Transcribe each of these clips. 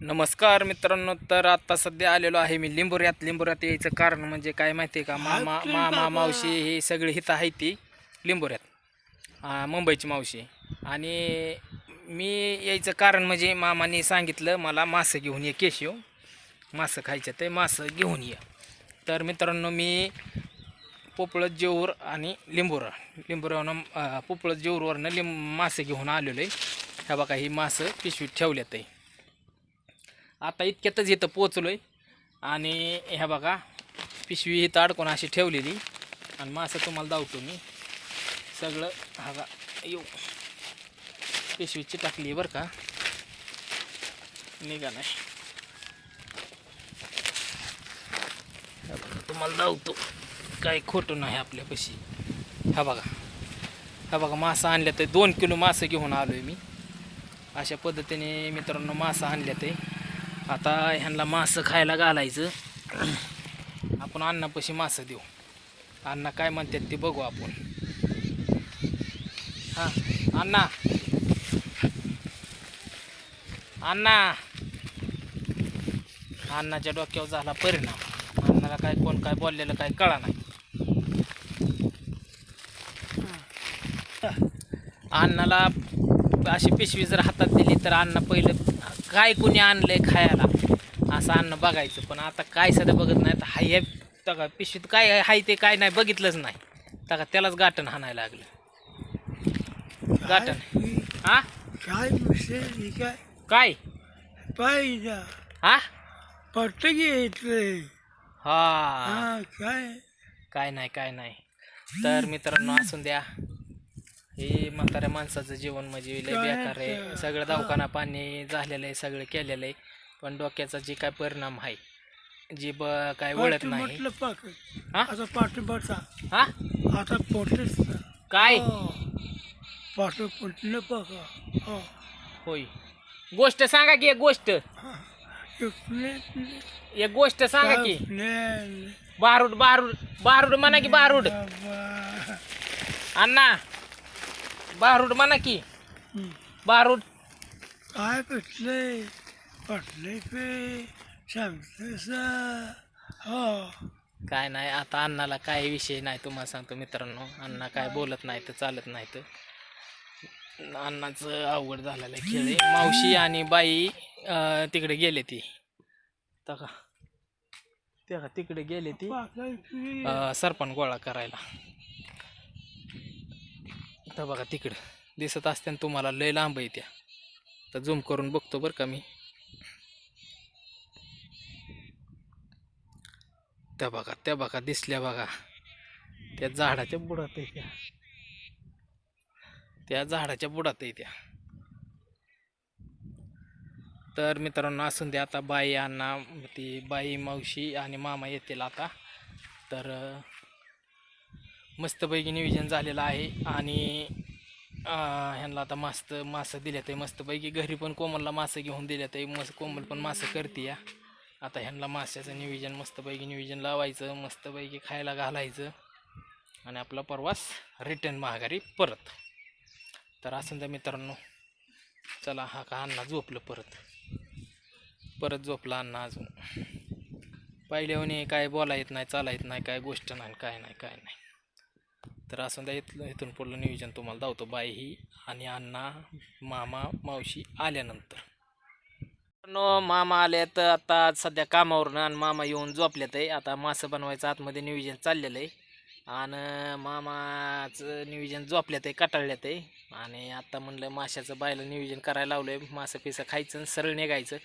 नमस्कार मित्रांनो तर आता सध्या आलेलो आहे मी लिंबोऱ्यात. लिंबोऱ्यात यायचं कारण म्हणजे काय माहिती आहे का मामा मामा मावशी ही सगळी हिथं आहे ती लिंबोऱ्यात. मुंबईची मावशी. आणि मी यायचं कारण म्हणजे मामाने सांगितलं मला मासं घेऊन ये केशव. मासं खायचं ते मासं घेऊन ये. तर मित्रांनो मी पोपळत जेऊर आणि लिंबोरा. लिंबोऱ्यावरनं पोपळत जेऊरवरनं लिंब मासे घेऊन आलेलो आहे ह्या बघा ही मासं पिशवीत ठेवल्यात आहे. आता इतक्यातच इथं पोचलो आहे आणि ह्या बघा पिशवी इथं अडकून अशी ठेवलेली. आणि मासं तुम्हाला दावतो मी. सगळं हा का येऊ पिशवीची टाकली बरं का. निघा नाही. तुम्हाला दावतो. काही खोटं नाही आपल्यापाशी. हा बघा. हा बघा मासं आणल्या तर दोन किलो मासं घेऊन आलो आहे मी. अशा पद्धतीने मित्रांनो मासं आणल्या ते आता ह्यांना मासं खायला घालायचं. आपण अण्णापाशी मासं देऊ. अण्णा काय म्हणतात ते बघू आपण. हां अण्णा. अण्णा. अण्णाच्या डोक्यावर झाला परिणाम. अण्णाला काय कोण काय बोललेलं काय कळा नाही. अण्णाला अशी पिशवी जर हातात दिली तर अण्णा पहिलं काय कुणी आणलंय खायला? असं अन्न बघायचं. पण आता काय सध्या बघत नाही तर हाय तका पिशवीत काय आहे ते काय नाही बघितलंच नाही. तका त्यालाच गाठण हाणायला लागलं. गाठण. हा? काय काय? काय? पाहिजे हा? पट्ट घेतलंय हा. हा काय? काय नाही काय नाही. तर मित्रांनो असून द्या. हे म्हाताऱ्या माणसाचं जीवन म्हणजे लय बेकार आहे. सगळं दवाखाना पाणी झालेलं आहे सगळं केलेलं आहे. पण डोक्याचा जे काय परिणाम आहे जी ब काय पाठ नाही. हा? हा? आता काय? पाठ पटलं पाका. हो. होय. गोष्ट सांगा की एक गोष्ट. एक गोष्ट सांगा की. बारूड बारूड बारूड म्हणा की बारूड. अण्णा बारूड म्हणा की. बारूड काय पटलंय पटलंय पे सांगतसा हो. काय नाही आता अण्णाला काय विषय नाही तुम्हाला सांगतो मित्रांनो. अण्णा काय बोलत नाही तर चालत नाही तर. अण्णाचं अवघड झालेलं आहे खेळ. आहे. मावशी आणि बाई अं, तिकडे गेले ती. का? त्या का तिकडे गेले ती. अं, सरपण गोळा करायला. आता बघा तिकडं. दिसत असते तुम्हाला लय लांब आहे त्या. तर झूम करून बघतो बरं का मी. त्या बघा त्या बघा दिसल्या बघा. त्या झाडाच्या बुडात आहे त्या. त्या झाडाच्या बुडात आहे त्या. तर मित्रांनो असून द्या आता बाई अण्णा ती बाई मावशी आणि मामा येतील आता. तर मस्तपैकी नियोजन झालेलं आहे आणि ह्यांना आता मस्त मासं दिल्यात आहे. मस्तपैकी घरी पण कोमलला मासं घेऊन दिल्यात आहे. मस्त कोमल पण मासं करते या. आता ह्यांना माशाचं नियोजन मस्तपैकी नियोजन लावायचं मस्तपैकी खायला घालायचं. आणि आपला प्रवास रिटर्न महागारी परत. तर असं तर मित्रांनो चला हा का अण्णा झोपलं परत. परत झोपला अण्णा अजून. पहिल्याहून काय बोला येत नाही चाला येत नाही काय गोष्ट नाही काय नाही काय नाही. तर असं द्या इथलं इथून पुढलं नियोजन तुम्हाला धावतो बाई ही आणि अण्णा मामा मावशी आल्यानंतर. नो मामा आले तर आता सध्या कामावरनं आणि मामा येऊन झोपल्यात आहे. आता मासं बनवायचं आतमध्ये नियोजन चाललेलं आहे. आणि मामाचं नियोजन झोपल्यात आहे कटाळल्यात आहे. आणि आता म्हणलं माशाचं बायला नियोजन करायला लावलं आहे मासं पिसं खायचं आणि सरळ निघायचं.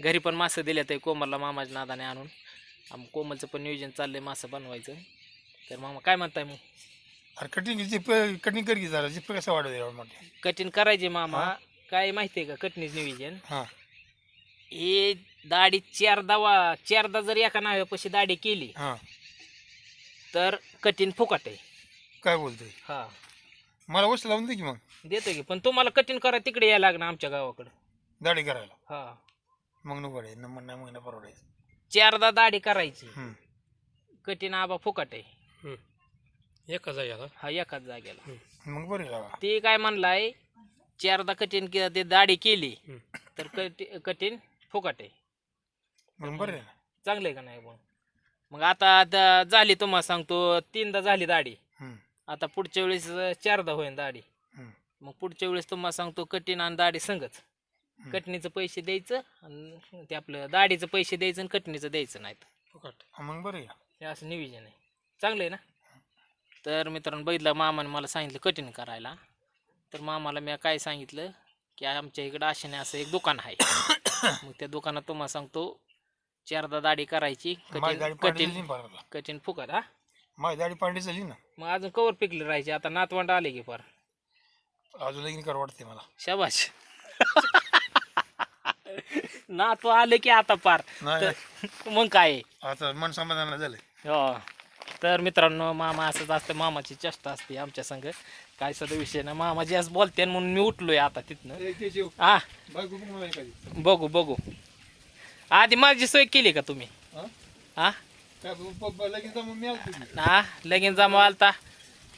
घरी पण मासं दिल्यात आहे कोमलला मामाच्या नादाने आणून. आम कोमलचं पण नियोजन चाललं आहे मासं बनवायचं. तर मामा काय म्हणताय मग? अरे कटिंग जिप कटिंग कर की जरा जिप कसं वाढव म्हटलं कठीण करायचे मामा. काय माहिती आहे का कटणीच नियोजन हां. हे दाढी चारदा वा चारदा जर एका नाव्यापाशी दाढी केली हां. तर कठीण फुकट आहे. काय बोलतोय? हा. मला वस्तू लावून दे की मग. देतो की पण तुम्हाला कठीण करा तिकडे यायला लागणार आमच्या गावाकडे. दाढी करायला. हा. मग नको आहे नंबर नाही मग नाही परवडायचं. चारदा दाढी करायची. हम्म. कठीण आबा फुकट आहे. एका जाग्याला हा एकाच जागेला. मग बरं लावा ते काय म्हणलाय चारदा कठीण के- ते दाढी केली तर कठी- कठीण फुकट. आहे मग बरं आहे. ना चांगलं आहे का नाही मग मग आता झाली तुम्हाला सांगतो तीनदा झाली दाढी. हम्म, आता पुढच्या वेळेस चारदा होईल दाढी. हम्म, मग पुढच्या वेळेस तुम्हाला सांगतो कठीण आणि दाढी संगच हम्म. कटणीचं पैसे द्यायचं आणि ते आपलं दाढीचं पैसे द्यायचं आणि कटणीचं द्यायचं नाहीत. फुकट. मग बरं आहे. हे असं नियोजन आहे. चांगलं आहे ना? तर मित्रांनो बघितलं मामाने मला सांगितलं कठीण करायला. तर मामाला मी काय सांगितलं की आमच्या इकडं आशेने असं एक दुकान आहे. मग त्या दुकानात तुम्हाला सांगतो चारदा दाढी करायची कठीण फुकट हा? माझी दाढी पांढरी झाली ना. मग अजून कवर पिकले राहायचे आता नातवंड आले की फार अजून लगीन कर वाटते मला. शाबाश नातू आले की आता पार. तर मग काय? आता मन समाधान झालंय. हो. तर मित्रांनो मामा असंच असतं मामाची चेष्टा असते आमच्या संग. काय सध्या विषय ना मामा जास्त बोलते म्हणून मी उठलोय आता तिथनं. हा. बघू बघू. आधी माझी सोय केली का तुम्ही? हा? हा? लगीन जमा आलता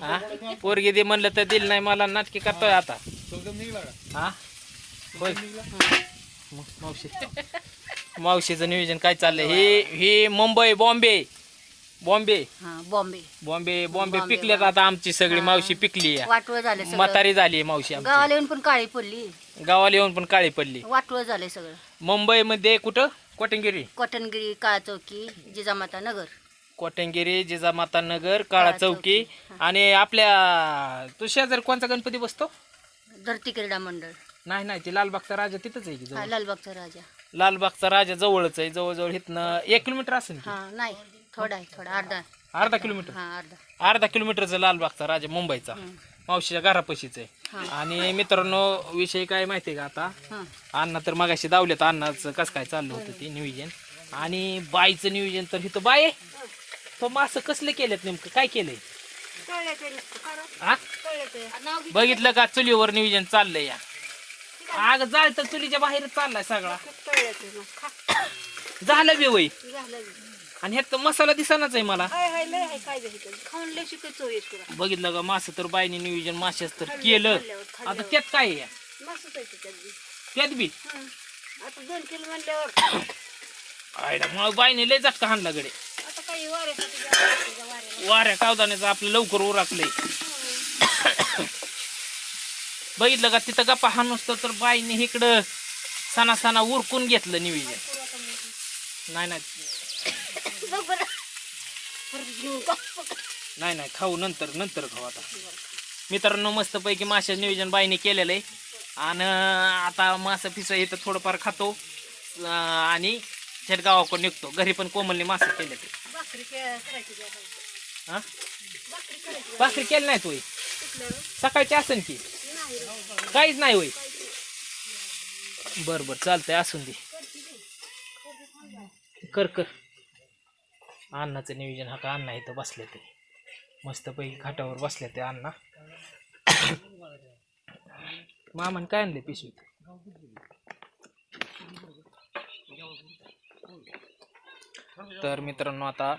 हा? पोरगी दे म्हणलं तर दिल नाही मला नाटकी करतोय आता. हा? मावशी. मावशीचं नियोजन काय चाललंय? हे हे मुंबई बॉम्बे. बॉम्बे. हा बॉम्बे. बॉम्बे बॉम्बे बॉम्बे, पिकल्यात आता आमची सगळी मावशी पिकली आहे. वाटवं झालं सगळं. म्हातारी झाली आहे मावशी आमची. गावाला येऊन पण काळी पडली. गावाला येऊन पण काळी पडली. वाटवं झालंय सगळं. मुंबईमध्ये कुठं? कोटंगिरी. कॉटनगिरी काळा चौकी जिजामाता नगर. कोटंगिरी जिजामाता नगर काळा काळा चौकी आणि आपल्या तू शेजारी कोणता गणपती बसतो? धरती क्रीडा मंडळ. नाही नाही ते लालबागचा राजा तिथंच आहे की हा जवळ लालबागचा राजा. लालबागचा राजा जवळच आहे जवळजवळ इथनं एक किलोमीटर असेल की. हा नाही. थोडा आहे थोडा अर्धा. अर्धा किलोमीटर? हा अर्धा. अर्धा किलोमीटरचा लालबागचा राजा मुंबईचा. मावशीच्या घरापाशीच आहे. आणि मित्रांनो विषय काय माहिती आहे का आता? हा. अण्णा तर मगाशी दावल्यात अण्णाचं कसं काय चाललं होतं ते नियोजन? आणि बाईचं नियोजन तर इथं बाय आहे. तो मासं कसले केलेत नेमकं? काय केलंय? हा? बघितलं का चुलीवर नियोजन चाललंय या? आग जाळ तर चुलीच्या बाहेर चाललाय सगळा. झालं बे वय. आणि ह्यात तर मसाला दिसनाच आहे मला. बघितलं का? मासं तर बाईने नियोजन माशाच तर केलं. आता त्यात काय आहे? त्यात बी. आता दोन किलो म्हणल्यावर. आयला मग बाईने लय झटका हाणला गडे. वाऱ्या कावदाण्याचं आपलं लवकर उराकलंय. बघितलं का? तिथं गप्पा हा नसतं तर बाईने इकडं सणा सणा उरकून घेतलं नियोजन. नाही नाही. नाही नाही खाऊ नंतर नंतर खाऊ आता. मित्रांनो मस्तपैकी माशा नियोजन बाईने केलेलं आहे आणि आता मासं फिसं इथं थोडंफार खातो. आणि थेट गावाकडे निघतो. घरी पण कोमलने मासं केले ते. हा? भाकरी केली नाही होय? सकाळची असेल की? काहीच नाही होय? बर बर चालतंय असून दे. कर कर. अण्णाचं नियोजन हा का अण्णा इथं बसले ते? मस्तपैकी खाटावर बसले ते अण्णा. मामान काय आणले पिशवीत? तर मित्रांनो आता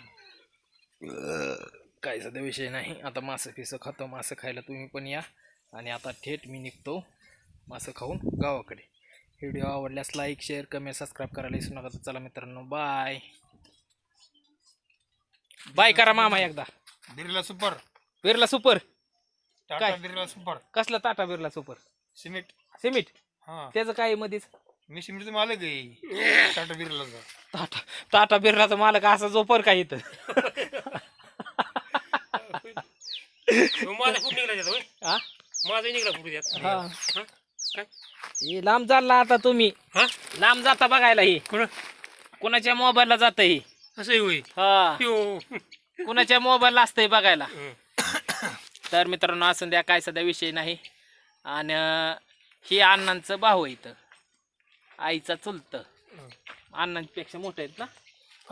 काय सध्या विषय नाही. आता मासं फिसं खातो मासं खायला तुम्ही पण या. आणि आता थेट मी निघतो मासं खाऊन गावाकडे. व्हिडिओ आवडल्यास लाईक शेअर कमेंट सबस्क्राईब करायला विसरू नका. तर चला मित्रांनो बाय. बाय करा मामा एकदा. बिर्ला सुपर. बिर्ला सुपर. टाटा काय? बिर्ला सुपर. कसला Tata Birla super? Cement. Cement? हा. त्याचं काय आहे मध्येच मी सिमेंटचं मालक आहे. टाटा बिर्लाचा. टाटा टाटा बिर्लाचा मालक असा जोपर काय इथं? माझा खूप निघला त्याचा होय? हा? माझा निघला खूप त्यात हा. हा? काय? हे लांब चालला आता तुम्ही. हा? लांब जाता बघायला ही. कोण कोणाच्या मोबाईलला जात ही? असं होय हा. यो. कुणाच्या मोबाईलला असतंय बघायला. हं. तर मित्रांनो असं द्या काय सध्या विषय नाही. आणि हे अण्णांचं भाऊ आहे इथं. आईचा चुलत. अण्णांपेक्षा मोठे आहेत ना?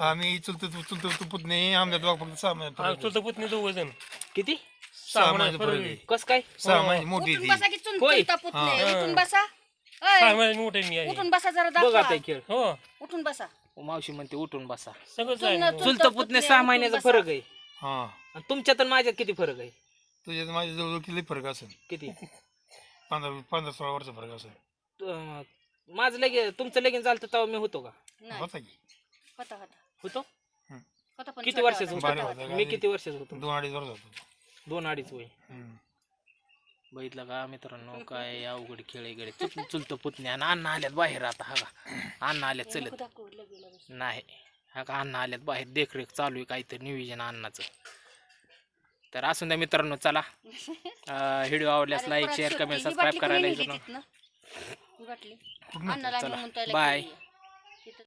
आम्ही चुलत चुलत तू पुतणे आमच्या दोघ फक्त सहा महिने हा, फरक आहे. तुझं पुतणी दोघ जण. किती? सहा महिने फरक आहे. कस काय? सहा महिने मोठी उठून ती. बसा की चुन होय. चुलता पुतणे. हा. उठून बसा. सहा अय, महिने मोठे मी आहे. उठून बसा जरा बघ दाखवा हे खेळ. हो. उठून बसा. मावशी म्हणते उठून बसा. सगळंच चुलत- चुलत चुलत पुतणे सहा महिन्याचा. फरक आहे. हा. आणि तुमच्यात आणि माझ्यात किती फरक आहे? तुझ्यात माझ्या जवळ किती फरक असेल? किती? पंधरा पंधरा सोळा वर्ष फरक असेल. अं, माझं लगेच तुमचं लगीन झालं तेव्हा मी होतो का? नाही. होता की? होता होता. होतो? होता पण किती छोटा वर्षाचं होता. होता. मी किती वर्षाचं होतो? दोन अडीच वर्ष होतो. दोन अडीच वय. हम्म. बघितलं का मित्रांनो काय अवघड खेळ गडे चुल चुलतं पुतणे. आणि अण्णा आल्यात बाहेर आता हा का? अण्णा आल्यात चलत. नाही. हा का अण्णा आल्यात बाहेर देखरेख चालू आहे काहीतरी नियोजन अण्णाचं. तर असून द्या मित्रांनो चला. व्हिडिओ आवडल्यास लाईक शेअर. कमेंट सबस्क्राईब करायला विसरू नका. चला. बाय.